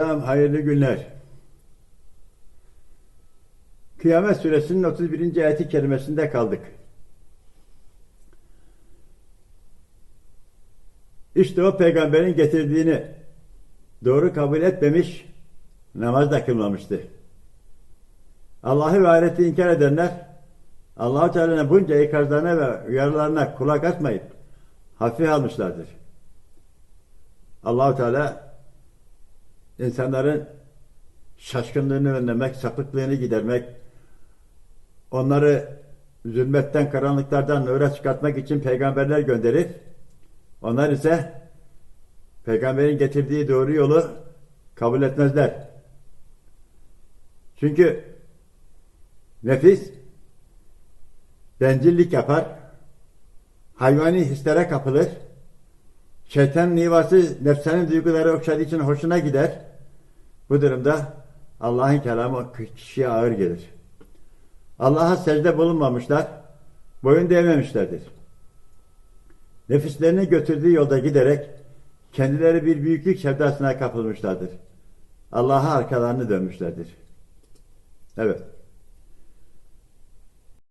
Tamam, hayırlı günler. Kıyamet suresinin 31. ayeti kerimesinde kaldık. İşte o peygamberin getirdiğini doğru kabul etmemiş, namaz da kılmamıştı. Allah'ı ve ahireti inkar edenler, Allah-u Teala'nın bunca ikazlarına ve uyarılarına kulak atmayıp hafif almışlardır. Allah-u Teala insanların şaşkınlığını önlemek, sapıklığını gidermek, onları zulmetten, karanlıklardan nura çıkartmak için peygamberler gönderir. Onlar ise peygamberin getirdiği doğru yolu kabul etmezler. Çünkü nefis bencillik yapar, hayvani hislere kapılır, şeytan nivası nefsenin duyguları okşadığı için hoşuna gider. Bu durumda Allah'ın kelamı kişiye ağır gelir. Allah'a secde bulunmamışlar, boyun değmemişlerdir. Nefislerini götürdüğü yolda giderek kendileri bir büyüklük sevdasına kapılmışlardır. Allah'a arkalarını dönmüşlerdir. Evet.